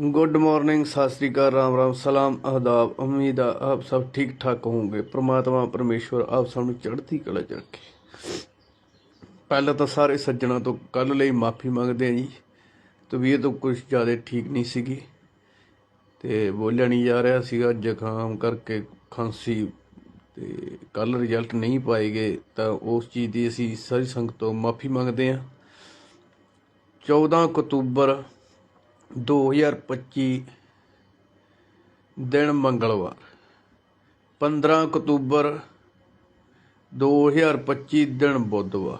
Good morning Sat Sri ਅਕਾਲ, ਰਾਮ ਰਾਮ, ਸਲਾਮ ਆਦਾਬ ਉਮੀਦ ਆ ਆਪ ਸਭ ਠੀਕ ਠਾਕ ਹੋਵੋਗੇ। ਪ੍ਰਮਾਤਮਾ ਪਰਮੇਸ਼ਵਰ ਆਪ ਸਭ ਨੂੰ ਚੜ੍ਹਦੀ ਕਲਾ ਚ ਰੱਖੇ। ਪਹਿਲਾਂ ਤਾਂ ਸਾਰੇ ਸੱਜਣਾ ਤੋਂ ਕੱਲ ਲਈ ਮਾਫੀ ਮੰਗਦੇ ਆ ਜੀ। ਤਬੀਅਤ ਤੋਂ ਕੁਝ ਜ਼ਿਆਦਾ ਠੀਕ ਨਹੀਂ ਸੀਗੀ। ਤੇ ਬੋਲਿਆ ਨਹੀਂ ਜਾ ਰਿਹਾ ਸੀਗਾ, ਜ਼ੁਕਾਮ ਕਰਕੇ ਖਾਂਸੀ ਤੇ ਕੱਲ ਰਿਜ਼ਲਟ ਨਹੀਂ ਪਾਏ ਗਏ, ਤਾਂ ਉਸ ਚੀਜ਼ ਦੀ ਅਸੀਂ ਸਾਰੀ ਸੰਗਤ ਤੋਂ ਮਾਫੀ ਮੰਗਦੇ ਆ 14 ਅਕਤੂਬਰ 2025 ਦਿਨ ਮੰਗਲਵਾਰ 15 ਅਕਤੂਬਰ 2025 ਦਿਨ ਬੁੱਧਵਾਰ।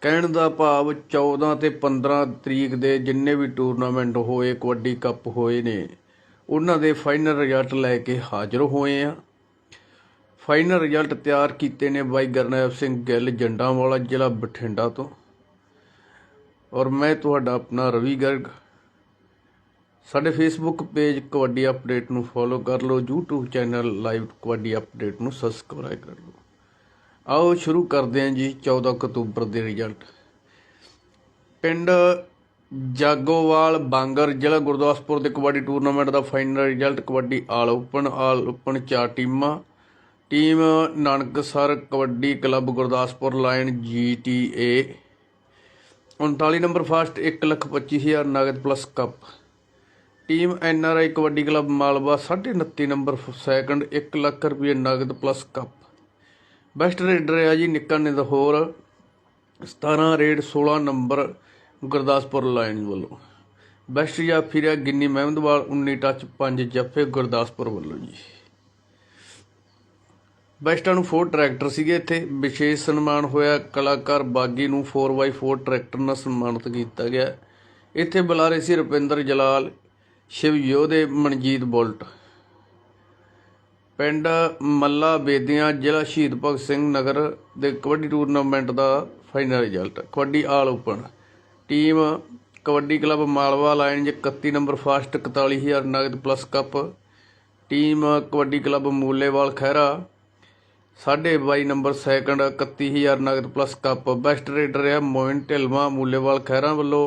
ਕਹਿਣ ਦਾ ਭਾਵ 14 ਤੇ 15 ਤਰੀਕ ਦੇ ਜਿੰਨੇ ਵੀ ਟੂਰਨਾਮੈਂਟ ਹੋਏ, ਕਬੱਡੀ ਕੱਪ ਹੋਏ ਨੇ, ਉਹਨਾਂ ਦੇ ਫਾਈਨਲ ਰਿਜ਼ਲਟ ਲੈ ਕੇ ਹਾਜ਼ਰ ਹੋਏ ਆ। ਫਾਈਨਲ ਰਿਜ਼ਲਟ ਤਿਆਰ ਕੀਤੇ ਨੇ ਬਾਈ ਗਰਨੈਲ ਸਿੰਘ ਗਿੱਲ ਜੰਡਾਂ ਵਾਲਾ ਜ਼ਿਲ੍ਹਾ ਬਠਿੰਡਾ ਤੋਂ। ਔਰ ਮੈਂ ਤੁਹਾਡਾ ਆਪਣਾ ਰਵੀ ਗਰਗ। ਸਾਡੇ ਫੇਸਬੁੱਕ ਪੇਜ ਕਬੱਡੀ ਅਪਡੇਟ ਨੂੰ ਫੋਲੋ ਕਰ ਲਓ, YouTube channel live Kabaddi update ਨੂੰ ਸਬਸਕ੍ਰਾਈਬ ਕਰ ਲਓ। ਆਓ ਸ਼ੁਰੂ ਕਰਦੇ ਹਾਂ ਜੀ 14 ਅਕਤੂਬਰ ਦੇ ਰਿਜ਼ਲਟ ਪਿੰਡ ਜਾਗੋਵਾਲ ਬਾਂਗਰ ਜ਼ਿਲ੍ਹਾ ਗੁਰਦਾਸਪੁਰ ਦੇ ਕਬੱਡੀ ਟੂਰਨਾਮੈਂਟ ਦਾ final result kabaddi all open all open ਚਾਰ ਟੀਮਾਂ। Team Nanaksar kabaddi club Gurdaspur line GTA 39 number first 125000 ਨਗਦ plus cup team NRI kabaddi club Malwa 29 number second 1 lakh ਰੁਪਏ ਨਗਦ ਪਲੱਸ ਕੱਪ ਬੈਸਟ ਰੇਡਰ ਆ ਜੀ ਨਿੱਕਾ ਨਿਦਹੋਰ 17 raid 16 number Gurdaspur line ਵੱਲੋਂ। Best ਜਾਫੀ ਰਿਹਾ ਗਿੰਨੀ ਮਹਿਮਦਵਾਲ 19 ਟੱਚ 5 ਜੱਫੇ ਗੁਰਦਾਸਪੁਰ ਵੱਲੋਂ ਜੀ। ਬੈਸਟਾਂ ਨੂੰ 4 ਟਰੈਕਟਰ ਸੀਗੇ ਇੱਥੇ। ਵਿਸ਼ੇਸ਼ ਸਨਮਾਨ ਹੋਇਆ। ਕਲਾਕਾਰ ਬਾਗੀ ਨੂੰ 4x4 ਟਰੈਕਟਰ ਨਾਲ ਸਨਮਾਨਿਤ ਕੀਤਾ ਗਿਆ। ਇੱਥੇ ਬੁਲਾਰੇ ਸੀ ਰੁਪਿੰਦਰ ਜਲਾਲ ਸ਼ਿਵ ਯੋਧੇ ਮਨਜੀਤ ਬੁਲਟ। ਪਿੰਡ ਮੱਲਾ ਬੇਦੀਆਂ ਜ਼ਿਲ੍ਹਾ ਸ਼ਹੀਦ ਭਗਤ ਸਿੰਘ ਨਗਰ ਦੇ ਕਬੱਡੀ ਟੂਰਨਾਮੈਂਟ ਦਾ final result, kabaddi all open. Team kabaddi club Malwa line 'ਚ 31 ਨੰਬਰ ਫਾਸਟ 41000 ਨਗਦ plus cup. Team kabaddi club Mulewal Khaira 22 number second 31000 ਨਗਦ ਪਲੱਸ ਕੱਪ। ਬੈਸਟ ਰੇਡਰ ਹੈ ਮੋਇਨ ਢਿਲਵਾ ਮੂਲੇਵਾਲ ਖਹਿਰਾ ਵੱਲੋਂ।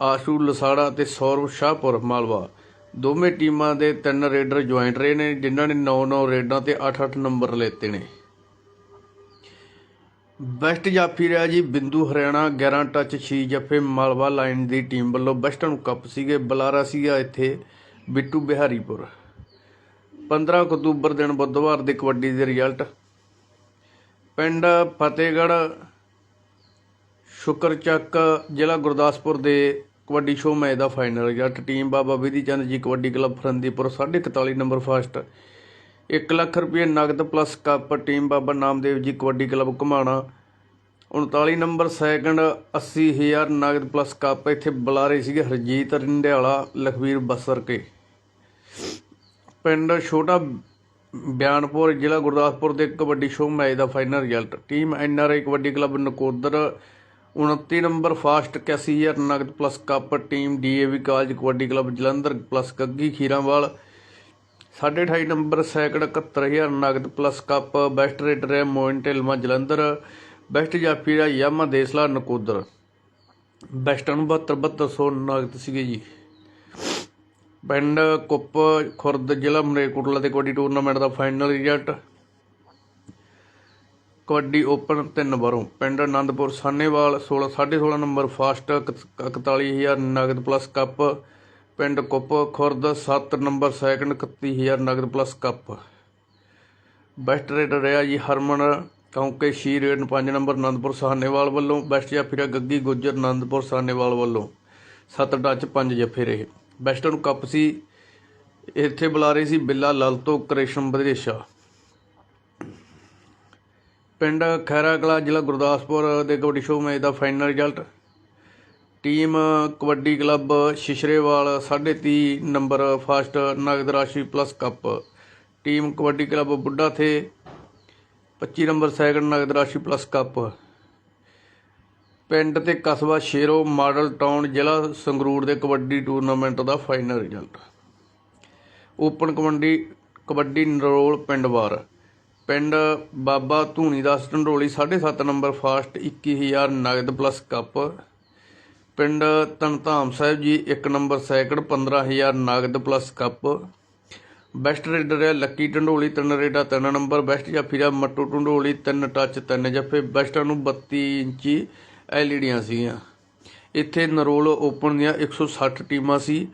ਆਸ਼ੂ, ਲਸਾੜਾ ਤੇ ਸੌਰਵ, ਸ਼ਾਹਪੁਰ, ਮਾਲਵਾ। ਦੋਵੇਂ ਟੀਮਾਂ ਦੇ ਤਿੰਨ ਰੇਡਰ ਜੁਆਇੰਟ ਰਹੇ ਨੇ, ਜਿਨ੍ਹਾਂ ਨੇ 9-9 ਰੇਡਾਂ ਤੇ 8-8 ਨੰਬਰ ਲੈਤੇ ਨੇ। ਬੈਸਟ ਜਾਫੀ ਰਿਹਾ ਜੀ ਬਿੰਦੂ ਹਰਿਆਣਾ 11 ਟੱਚ 6 ਜੱਫੇ, ਮਾਲਵਾ ਲਾਈਨ ਦੀ ਟੀਮ ਵੱਲੋਂ ਬੈਸਟਾਂ ਕੱਪ ਸੀਗੇ, ਬਲਾਰਾ ਸੀਗਾ ਇੱਥੇ ਬਿੱਟੂ ਬਿਹਾਰੀਪੁਰ। 15 ਅਕਤੂਬਰ ਦਿਨ ਬੁੱਧਵਾਰ ਦੇ ਕਬੱਡੀ ਦੇ ਰਿਜ਼ਲਟ। ਪਿੰਡ ਫਤਿਹਗੜ੍ਹ ਸ਼ੁਕਰਚੱਕ ਜ਼ਿਲ੍ਹਾ ਗੁਰਦਾਸਪੁਰ ਦੇ ਕਬੱਡੀ ਸ਼ੋਅ ਮੈਚ ਦਾ final result team Baba Vidhi Chand ji kabaddi club Farandipur 41 number first 1 lakh ਰੁਪਏ ਨਗਦ plus cup team Baba Namdev ji kabaddi club Ghumana 39 number second 80000 ਨਗਦ ਪਲੱਸ ਕੱਪ ਇੱਥੇ ਬੁਲਾਰੇ ਸੀਗੇ ਹਰਜੀਤ ਰਿੰਡਿਆਲਾ, ਲਖਵੀਰ ਬਸਰ ਕੇ ਪਿੰਡ ਛੋਟਾ ਬਿਆਨਪੁਰ ਜ਼ਿਲ੍ਹਾ ਗੁਰਦਾਸਪੁਰ ਦੇ ਕਬੱਡੀ ਸ਼ੋਅ ਮੈਚ ਦਾ final result team NRI kabaddi club Nakodar 29 number first 81000 ਨਗਦ plus cup team DAV college, kabaddi club, Jalandhar, plus Gaggi Khirawal. 28 number second 71000 ਨਗਦ ਪਲੱਸ ਕੱਪ ਬੈਸਟ ਰੇਡਰ ਹੈ ਮੋਇਨ ਢਿਲਮਾ, ਜਲੰਧਰ। ਬੈਸਟ ਜਾਫੀ ਹੈ ਯਾਮਾ ਦੇਸਲਾ, ਨਕੋਦਰ। ਬੈਸਟ ਨੂੰ 72 7200 ਨਗਦ ਸੀਗੇ ਜੀ। ਪਿੰਡ ਕੁੱਪ ਖੁਰਦ ਜ਼ਿਲ੍ਹਾ ਮਰੇਕੋਟਲਾ ਦੇ ਕਬੱਡੀ ਟੂਰਨਾਮੈਂਟ ਦਾ ਫਾਈਨਲ ਰਿਜ਼ਲਟ। ਕਬੱਡੀ ਓਪਨ ਤਿੰਨ ਵਰੋਂ ਪਿੰਡ ਆਨੰਦਪੁਰ ਸਾਨੇਵਾਲ 16 16.5 ਨੰਬਰ ਫਾਸਟ 41000 ਨਗਦ ਪਲੱਸ ਕੱਪ। ਪਿੰਡ ਕੁੱਪ ਖੁਰਦ 7 ਨੰਬਰ ਸੈਕੰਡ 31000 ਨਗਦ ਪਲੱਸ ਕੱਪ। ਬੈਸਟ ਰੇਡਰ ਰਿਹਾ ਜੀ ਹਰਮਨ ਕੌਂਕੇ ਸ਼ੀ ਰੇਡ 5 ਨੰਬਰ ਆਨੰਦਪੁਰ ਸਾਨੇਵਾਲ ਵੱਲੋਂ। ਬੈਸਟ ਜਾਫੀਰਾ ਗੱਗੀ ਗੁੱਜਰ ਆਨੰਦਪੁਰ ਸਾਨੇਵਾਲ ਵੱਲੋਂ। 7 ਟੱਚ 5 ਜੱਫੇ ਰਹੇ। ਬੈਸਟਾਂ ਕੱਪ ਸੀ। ਇੱਥੇ ਬੁਲਾ ਰਹੇ ਸੀ ਬਿੱਲਾ, ਲਲਤੋ, ਕ੍ਰਿਸ਼ਨ ਬਦੇਸ਼ਾ ਪਿੰਡ ਖੈਰਾ ਕਲਾ ਜ਼ਿਲ੍ਹਾ ਗੁਰਦਾਸਪੁਰ ਦੇ ਕਬੱਡੀ ਸ਼ੋਅ ਮੈਚ ਦਾ final result. Team kabaddi club Shishrewal 30 number first ਨਗਦ ਰਾਸ਼ੀ plus cup. Team kabaddi club Buddha ਥੇ 25 ਨੰਬਰ ਸੈਕੰਡ ਨਗਦ ਰਾਸ਼ੀ ਪਲੱਸ ਕੱਪ। ਪਿੰਡ ਤੇ ਕਸਬਾ ਸ਼ੇਰੋ ਮਾਡਲ ਟਾਊਨ ਜ਼ਿਲ੍ਹਾ ਸੰਗਰੂਰ ਦੇ ਕਬੱਡੀ ਟੂਰਨਾਮੈਂਟ ਦਾ final result. Open kabaddi kabaddi ਨਰੋਲ ਪਿੰਡ ਵਾਰ। ਪਿੰਡ ਬਾਬਾ ਧੂਣੀ ਦਾ ਢੰਡੋਲੀ 7.5 ਨੰਬਰ ਫਾਸਟ 21000 ਨਗਦ ਪਲੱਸ ਕੱਪ। ਪਿੰਡ ਤਨਧਾਮ ਸਾਹਿਬ ਜੀ ਇੱਕ ਨੰਬਰ ਸੈਕੜ 15000 ਨਗਦ ਪਲੱਸ ਕੱਪ। ਬੈਸਟ ਰੇਡਰ ਹੈ ਲੱਕੀ ਢੰਡੋਲੀ ਤਿੰਨ ਰੇਡਾ ਤਿੰਨ ਨੰਬਰ, ਬੈਸਟ ਜਾਫੀ ਦਾ ਮੱਟੂ ਢੰਡੋਲੀ ਤਿੰਨ ਟੱਚ ਤਿੰਨ ਜੱਫੇ, ਬੈਸਟਾਂ ਨੂੰ 32 ਇੰਚੀ ਐਲਈਡੀਆਂ ਸੀਗੀਆਂ। ਇੱਥੇ ਨਰੋਲ ਓਪਨ ਦੀਆਂ 160 ਟੀਮਾਂ ਸੀ।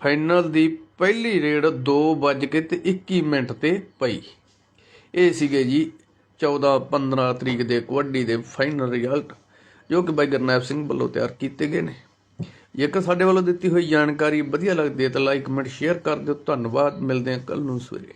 ਫਾਈਨਲ ਦੀ ਪਹਿਲੀ ਰੇਡ 2 ਵੱਜ ਕੇ ਤੇ 21 ਮਿੰਟ ਤੇ ਪਈ। ਇਹ ਸੀਗੇ ਜੀ 14 15 ਤਰੀਕ ਦੇ ਕਬੱਡੀ ਦੇ ਫਾਈਨਲ ਰਿਜ਼ਲਟ ਜੋ ਕਿ ਬਾਈ ਗੁਰਨੈਬ ਸਿੰਘ ਵੱਲੋਂ ਤਿਆਰ ਕੀਤੇ ਗਏ ਨੇ। ਜੇਕਰ ਸਾਡੇ ਵੱਲੋਂ ਦਿੱਤੀ ਹੋਈ ਜਾਣਕਾਰੀ ਵਧੀਆ ਲੱਗਦੀ ਹੈ ਤਾਂ ਲਾਈਕ ਕਮੈਂਟ ਸ਼ੇਅਰ ਕਰ ਦਿਓ। ਧੰਨਵਾਦ, ਮਿਲਦੇ ਹਾਂ ਕੱਲ ਨੂੰ ਸਵੇਰੇ।